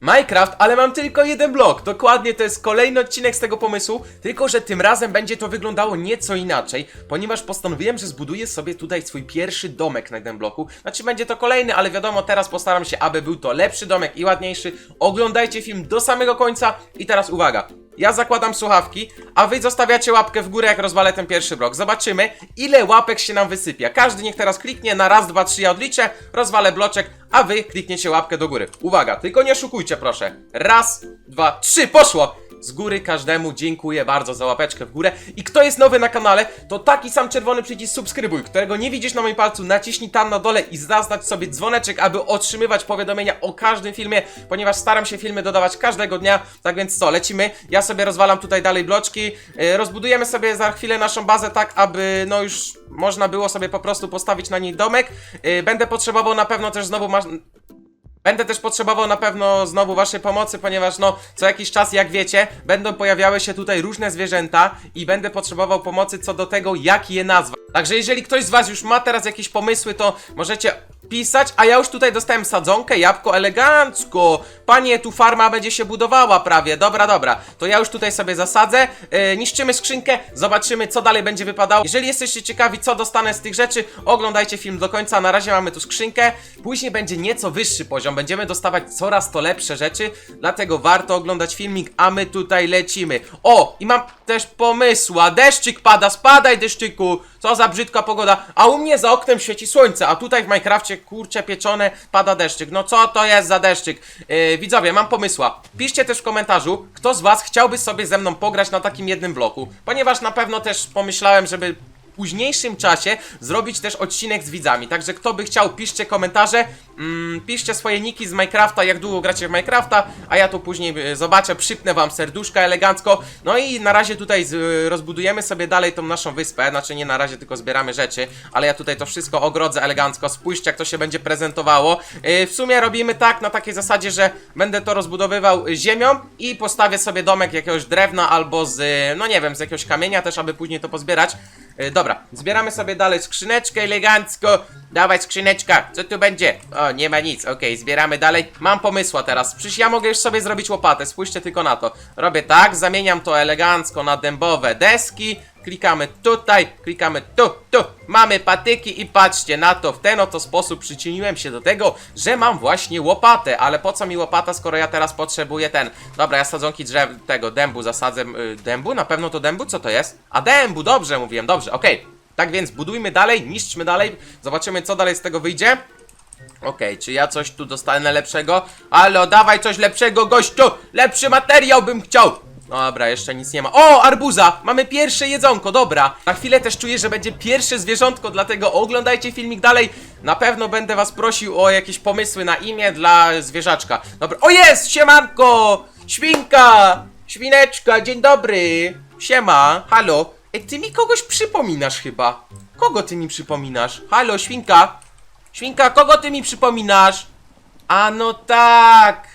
Minecraft, ale mam tylko jeden blok. Dokładnie to jest kolejny odcinek z tego pomysłu, tylko że tym razem będzie to wyglądało nieco inaczej, ponieważ postanowiłem, że zbuduję sobie tutaj swój pierwszy domek na jednym bloku. Znaczy będzie to kolejny, ale wiadomo, teraz postaram się, aby był to lepszy domek i ładniejszy. Oglądajcie film do samego końca i teraz uwaga. Ja zakładam słuchawki, a wy zostawiacie łapkę w górę, jak rozwalę ten pierwszy blok. Zobaczymy, ile łapek się nam wysypia. Każdy niech teraz kliknie na raz, dwa, trzy, ja odliczę, rozwalę bloczek, a wy klikniecie łapkę do góry. Uwaga, tylko nie oszukujcie, proszę. Raz, dwa, trzy, poszło! Z góry każdemu dziękuję bardzo za łapeczkę w górę. I kto jest nowy na kanale, to taki sam czerwony przycisk subskrybuj, którego nie widzisz na moim palcu, naciśnij tam na dole i zaznacz sobie dzwoneczek, aby otrzymywać powiadomienia o każdym filmie, ponieważ staram się filmy dodawać każdego dnia. Tak więc co, lecimy. Ja sobie rozwalam tutaj dalej bloczki. Yy, rozbudujemy sobie za chwilę naszą bazę tak, aby no już można było sobie po prostu postawić na niej domek. Yy, będę potrzebował na pewno też znowu. Będę też potrzebował na pewno znowu waszej pomocy, ponieważ no co jakiś czas, jak wiecie, będą pojawiały się tutaj różne zwierzęta i będę potrzebował pomocy co do tego, jak je nazwać. Także jeżeli ktoś z was już ma teraz jakieś pomysły, to możecie pisać, a ja już tutaj dostałem sadzonkę, jabłko elegancko. Panie, tu farma będzie się budowała prawie. Dobra, dobra. To ja już tutaj sobie zasadzę, yy, niszczymy skrzynkę, zobaczymy co dalej będzie wypadało. Jeżeli jesteście ciekawi co dostanę z tych rzeczy, oglądajcie film do końca. Na razie mamy tu skrzynkę, później będzie nieco wyższy poziom, będziemy dostawać coraz to lepsze rzeczy, dlatego warto oglądać filmik, a my tutaj lecimy. O, i mam też pomysła, deszczyk pada, spadaj deszczyku, co za brzydka pogoda, a u mnie za oknem świeci słońce, a tutaj w Minecrafcie, kurcze pieczone, pada deszczyk. No co to jest za deszczyk? Yy, widzowie, mam pomysła. Piszcie też w komentarzu, kto z was chciałby sobie ze mną pograć na takim jednym bloku, ponieważ na pewno też pomyślałem, żeby późniejszym czasie zrobić też odcinek z widzami. Także kto by chciał, piszcie komentarze, mm, piszcie swoje niki z Minecrafta, jak długo gracie w Minecrafta, a ja tu później y, zobaczę, przypnę wam serduszka elegancko. No i na razie tutaj z, y, rozbudujemy sobie dalej tą naszą wyspę, znaczy nie na razie, tylko zbieramy rzeczy, ale ja tutaj to wszystko ogrodzę elegancko, spójrzcie jak to się będzie prezentowało. Y, w sumie robimy tak, na takiej zasadzie, że będę to rozbudowywał ziemią i postawię sobie domek jakiegoś drewna albo z, no nie wiem, z jakiegoś kamienia też, aby później to pozbierać. E, Dobra, zbieramy sobie dalej skrzyneczkę elegancko. Dawaj skrzyneczka, co tu będzie? O, nie ma nic, okej, zbieramy dalej. Mam pomysła teraz, przecież ja mogę już sobie zrobić łopatę, spójrzcie tylko na to. Robię tak, zamieniam to elegancko na dębowe deski. Klikamy tutaj, klikamy tu, tu. Mamy patyki i patrzcie na to. W ten oto sposób przyczyniłem się do tego, że mam właśnie łopatę. Ale po co mi łopata, skoro ja teraz potrzebuję ten. Dobra, ja sadzonki drzew tego dębu zasadzę. y, Dębu? Na pewno to dębu? Co to jest? A dębu, dobrze mówiłem, dobrze, okej. Tak więc budujmy dalej, niszczmy dalej. Zobaczymy, co dalej z tego wyjdzie. Okej, czy ja coś tu dostanę lepszego? Alo, dawaj coś lepszego, gościu! Lepszy materiał bym chciał! Dobra, jeszcze nic nie ma. O, arbuza! Mamy pierwsze jedzonko, dobra. Na chwilę też czuję, że będzie pierwsze zwierzątko, dlatego oglądajcie filmik dalej. Na pewno będę was prosił o jakieś pomysły na imię dla zwierzaczka. Dobra, o jest! Siemanko! Świnka! Świneczka, dzień dobry! Siema, halo. Ej, ty mi kogoś przypominasz chyba. Kogo ty mi przypominasz? Halo, świnka? Świnka, kogo ty mi przypominasz? A no tak!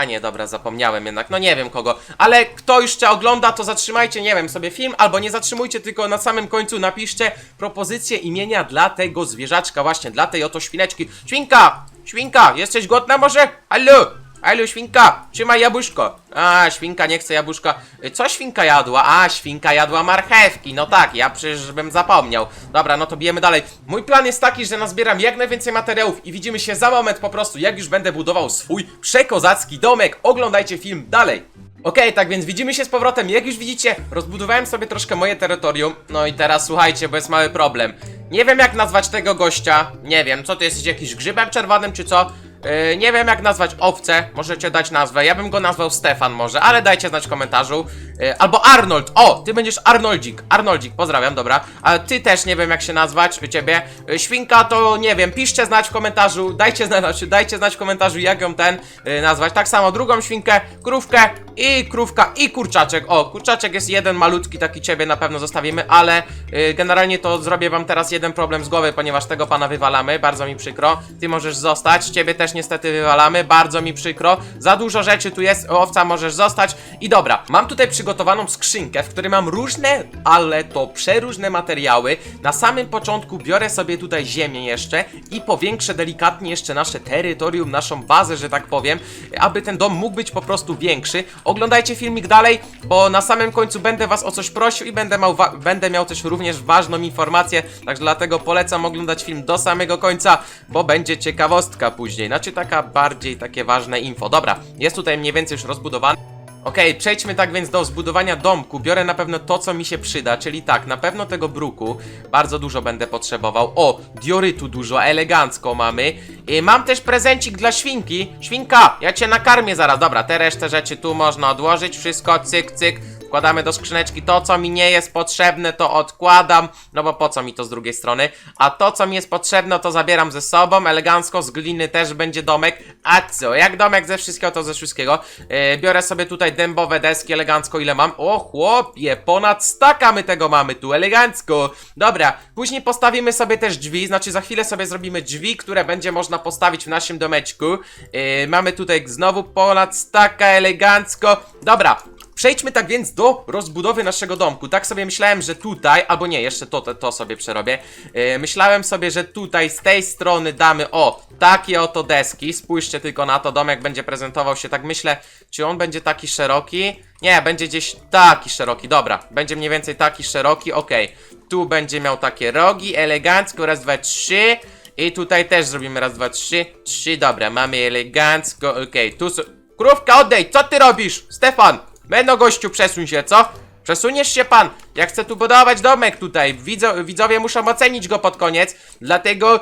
A nie, dobra, zapomniałem jednak, no nie wiem kogo. Ale kto jeszcze ogląda, to zatrzymajcie, nie wiem, sobie film, albo nie zatrzymujcie, tylko na samym końcu napiszcie propozycję imienia dla tego zwierzaczka, właśnie, dla tej oto świneczki. Świnka! Świnka, jesteś głodna może? Halo! Halo, świnka, trzymaj jabłuszko. A, świnka nie chce jabłuszka. Co świnka jadła? A, świnka jadła marchewki. No tak, ja przecież bym zapomniał. Dobra, no to bijemy dalej. Mój plan jest taki, że nazbieram jak najwięcej materiałów i widzimy się za moment po prostu, jak już będę budował swój przekozacki domek. Oglądajcie film dalej. Okej, tak więc widzimy się z powrotem. Jak już widzicie, rozbudowałem sobie troszkę moje terytorium. No i teraz słuchajcie, bo jest mały problem. Nie wiem jak nazwać tego gościa. Nie wiem, co ty jesteś jakiś grzybem czerwonym czy co? Yy, nie wiem jak nazwać owcę, możecie dać nazwę, ja bym go nazwał Stefan może, ale dajcie znać w komentarzu. Yy, albo Arnold, o, ty będziesz Arnoldzik, Arnoldzik, pozdrawiam, dobra. A ty też nie wiem jak się nazwać, ciebie. Yy, świnka to nie wiem, piszcie znać w komentarzu, dajcie znać, znaczy, dajcie znać w komentarzu jak ją ten yy, nazwać. Tak samo drugą świnkę, krówkę i krówka i kurczaczek. O, kurczaczek jest jeden malutki, taki ciebie na pewno zostawimy, ale yy, generalnie to zrobię wam teraz jeden problem z głowy, ponieważ tego pana wywalamy, bardzo mi przykro. Ty możesz zostać, ciebie też też niestety wywalamy, bardzo mi przykro. Za dużo rzeczy tu jest, owca możesz zostać. I dobra, mam tutaj przygotowaną skrzynkę, w której mam różne, ale to przeróżne materiały. Na samym początku biorę sobie tutaj ziemię jeszcze i powiększę delikatnie jeszcze nasze terytorium, naszą bazę, że tak powiem, aby ten dom mógł być po prostu większy. Oglądajcie filmik dalej, bo na samym końcu będę was o coś prosił i będę miał, wa- będę miał też również ważną informację, także dlatego polecam oglądać film do samego końca, bo będzie ciekawostka później, znaczy taka bardziej takie ważne info. Dobra, jest tutaj mniej więcej już rozbudowany. Okej, przejdźmy tak więc do zbudowania domku. Biorę na pewno to, co mi się przyda, czyli tak, na pewno tego bruku bardzo dużo będę potrzebował. O, diorytu dużo, elegancko mamy. I mam też prezencik dla świnki. Świnka, ja cię nakarmię zaraz. Dobra, te resztę rzeczy tu można odłożyć. Wszystko, cyk, cyk. Wkładamy do skrzyneczki to, co mi nie jest potrzebne, to odkładam, no bo po co mi to z drugiej strony. A to, co mi jest potrzebne, to zabieram ze sobą, elegancko, z gliny też będzie domek. A co, jak domek ze wszystkiego, to ze wszystkiego. Yy, biorę sobie tutaj dębowe deski, elegancko, ile mam? O chłopie, ponad staka my tego mamy tu, elegancko. Dobra, później postawimy sobie też drzwi, znaczy za chwilę sobie zrobimy drzwi, które będzie można postawić w naszym domeczku. Yy, mamy tutaj znowu ponad staka, elegancko. Dobra, Przejdźmy tak więc do rozbudowy naszego domku. Tak sobie myślałem, że tutaj, albo nie, jeszcze to, to, to sobie przerobię. Yy, myślałem sobie, że tutaj z tej strony damy, o, takie oto deski. Spójrzcie tylko na to, domek będzie prezentował się, tak myślę, czy on będzie taki szeroki? Nie, będzie gdzieś taki szeroki, dobra. Będzie mniej więcej taki szeroki, okej. Tu będzie miał takie rogi, elegancko, raz, dwa, trzy. I tutaj też zrobimy raz, dwa, trzy. Trzy, dobra, mamy elegancko, okej. Tu są... Krówka, odejdź, co ty robisz? Stefan! Będą gościu, przesuń się, co? Przesuniesz się pan! Ja chcę tu budować domek tutaj. Widzo, widzowie muszą ocenić go pod koniec. Dlatego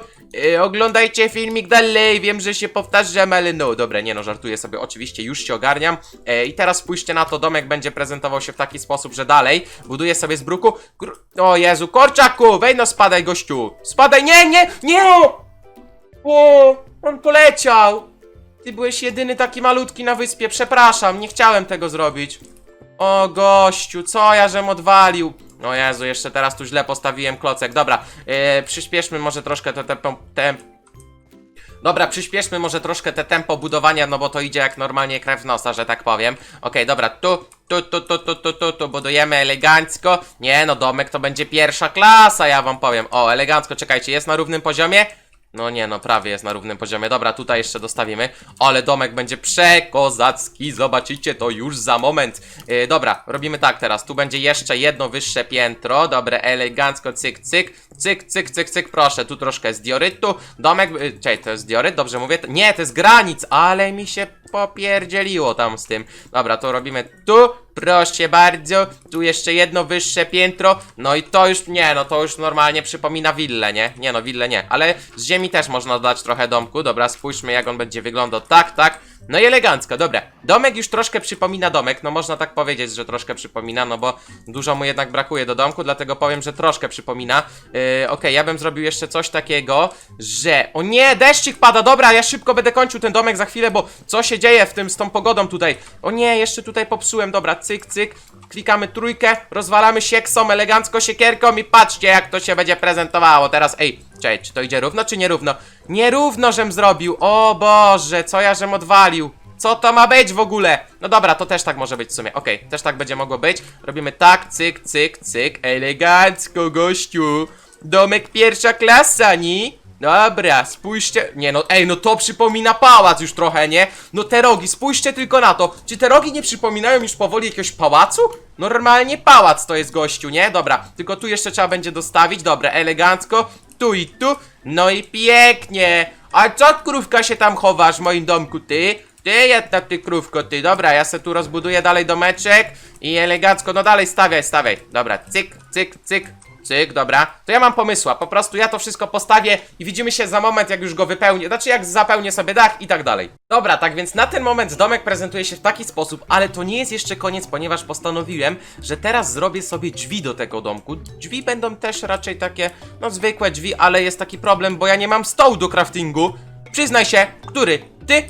e, oglądajcie filmik dalej. Wiem, że się powtarzam, ale no dobra, nie no, żartuję sobie. Oczywiście już się ogarniam. E, I teraz spójrzcie na to, domek będzie prezentował się w taki sposób, że dalej buduję sobie z bruku. Gr o Jezu, korczaku! Wej no spadaj, gościu! Spadaj, nie, nie, nie! O, on poleciał! Ty byłeś jedyny taki malutki na wyspie, przepraszam, nie chciałem tego zrobić. O gościu, co ja żem odwalił? O Jezu, jeszcze teraz tu źle postawiłem klocek. Dobra, yy, przyspieszmy może troszkę te tempo... Te... Dobra, przyspieszmy może troszkę te tempo budowania, no bo to idzie jak normalnie krew nosa, że tak powiem. Okej, dobra, tu, tu, tu, tu, tu, tu, tu, tu budujemy elegancko. Nie no, domek to będzie pierwsza klasa, ja wam powiem. O, elegancko, czekajcie, jest na równym poziomie? No nie, no prawie jest na równym poziomie. Dobra, tutaj jeszcze dostawimy. Ale domek będzie przekozacki. Zobaczycie to już za moment. Yy, dobra, robimy tak teraz. Tu będzie jeszcze jedno wyższe piętro. Dobre, elegancko, cyk, cyk. Cyk, cyk, cyk, cyk, proszę. Tu troszkę z diorytu. Domek, yy, to jest dioryt? Dobrze mówię? Nie, to jest granic, ale mi się popierdzieliło tam z tym. Dobra, to robimy tu. Proszę bardzo, tu jeszcze jedno wyższe piętro, no i to już, nie no, to już normalnie przypomina willę, nie? Nie no, willę nie, ale z ziemi też można dodać trochę domku, dobra, spójrzmy jak on będzie wyglądał, tak, tak, no i elegancko, dobra, domek już troszkę przypomina domek, no można tak powiedzieć, że troszkę przypomina, no bo dużo mu jednak brakuje do domku, dlatego powiem, że troszkę przypomina, yy, okej, ja bym zrobił jeszcze coś takiego, że, o nie, deszczyk pada, dobra, ja szybko będę kończył ten domek za chwilę, bo co się dzieje w tym, z tą pogodą tutaj, o nie, jeszcze tutaj popsułem, dobra, cyk, cyk, klikamy trójkę, rozwalamy sieksą, elegancko siekierką i patrzcie jak to się będzie prezentowało teraz, ej, cześć, czy to idzie równo, czy nierówno? Nierówno, żem zrobił, o Boże, co ja żem odwalił, co to ma być w ogóle? No dobra, to też tak może być w sumie, okej, też tak będzie mogło być, robimy tak, cyk, cyk, cyk, elegancko, gościu, domek pierwsza klasa, ni? Dobra, spójrzcie. Nie no, ej, no to przypomina pałac już trochę, nie? No te rogi, spójrzcie tylko na to. Czy te rogi nie przypominają już powoli jakiegoś pałacu? Normalnie pałac to jest gościu, nie? Dobra, tylko tu jeszcze trzeba będzie dostawić. Dobra, elegancko. Tu i tu. No i pięknie. A co krówka się tam chowasz w moim domku, ty? Ty jedna ty krówko, ty. Dobra, ja se tu rozbuduję dalej domeczek. I elegancko, no dalej stawiaj, stawiaj. Dobra, cyk, cyk, cyk. Cyk, dobra. To ja mam pomysła. Po prostu ja to wszystko postawię i widzimy się za moment, jak już go wypełnię. Znaczy, jak zapełnię sobie dach i tak dalej. Dobra, tak więc na ten moment domek prezentuje się w taki sposób, ale to nie jest jeszcze koniec, ponieważ postanowiłem, że teraz zrobię sobie drzwi do tego domku. Drzwi będą też raczej takie, no zwykłe drzwi, ale jest taki problem, bo ja nie mam stołu do craftingu. Przyznaj się, który? Ty?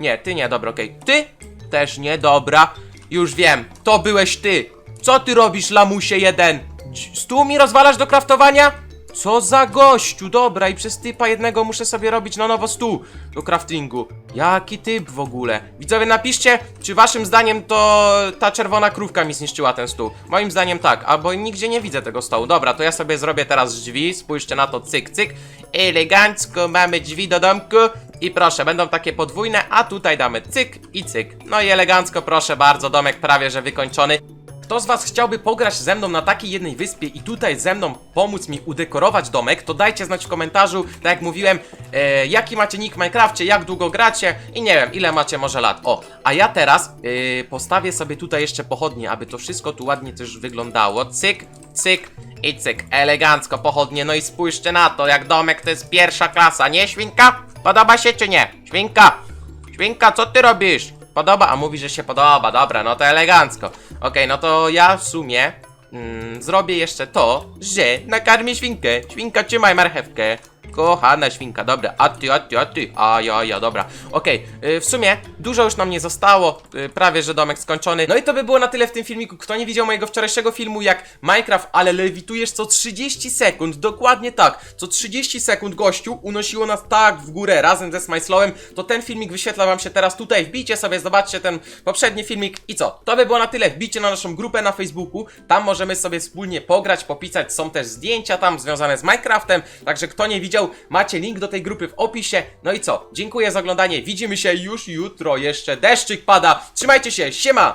Nie, ty nie, dobra, okej. Ty? Też nie, dobra. Już wiem, to byłeś ty. Co ty robisz, lamusie jeden? Stół mi rozwalasz do kraftowania? Co za gościu, dobra, i przez typa jednego muszę sobie robić na nowo stół do craftingu. Jaki typ w ogóle? Widzowie, napiszcie, czy waszym zdaniem to ta czerwona krówka mi zniszczyła ten stół. Moim zdaniem tak, albo nigdzie nie widzę tego stołu. Dobra, to ja sobie zrobię teraz drzwi, spójrzcie na to, cyk, cyk. Elegancko mamy drzwi do domku. I proszę, będą takie podwójne, a tutaj damy cyk i cyk. No i elegancko, proszę bardzo, domek prawie że wykończony. Kto z was chciałby pograć ze mną na takiej jednej wyspie i tutaj ze mną pomóc mi udekorować domek, to dajcie znać w komentarzu, tak jak mówiłem, e, jaki macie nick w Minecrafcie, jak długo gracie i nie wiem, ile macie może lat. O, a ja teraz e, postawię sobie tutaj jeszcze pochodnie, aby to wszystko tu ładnie też wyglądało. Cyk, cyk i cyk. Elegancko pochodnie, no i spójrzcie na to, jak domek to jest pierwsza klasa, nie świnka? Podoba się czy nie? Świnka! Świnka, co ty robisz? Podoba? A mówi, że się podoba, dobra, no to elegancko. Okej, no to ja w sumie mm, zrobię jeszcze to, że nakarmię świnkę. Świnka, trzymaj marchewkę. Kochana świnka, dobra, a ty, a ty, a ty, a ja, ja, dobra. Okej, y, w sumie dużo już nam nie zostało, y, prawie że domek skończony. No i to by było na tyle w tym filmiku. Kto nie widział mojego wczorajszego filmu jak Minecraft, ale lewitujesz co 30 sekund, dokładnie tak, co 30 sekund gościu unosiło nas tak w górę razem ze Smajslowem, to ten filmik wyświetla wam się teraz tutaj. Wbijcie sobie, zobaczcie ten poprzedni filmik i co? To by było na tyle. Wbijcie na naszą grupę na Facebooku, tam możemy sobie wspólnie pograć, popisać, są też zdjęcia tam związane z Minecraftem, także kto nie widział, macie link do tej grupy w opisie. No i co? Dziękuję za oglądanie, widzimy się już jutro, jeszcze deszczyk pada, trzymajcie się, siema!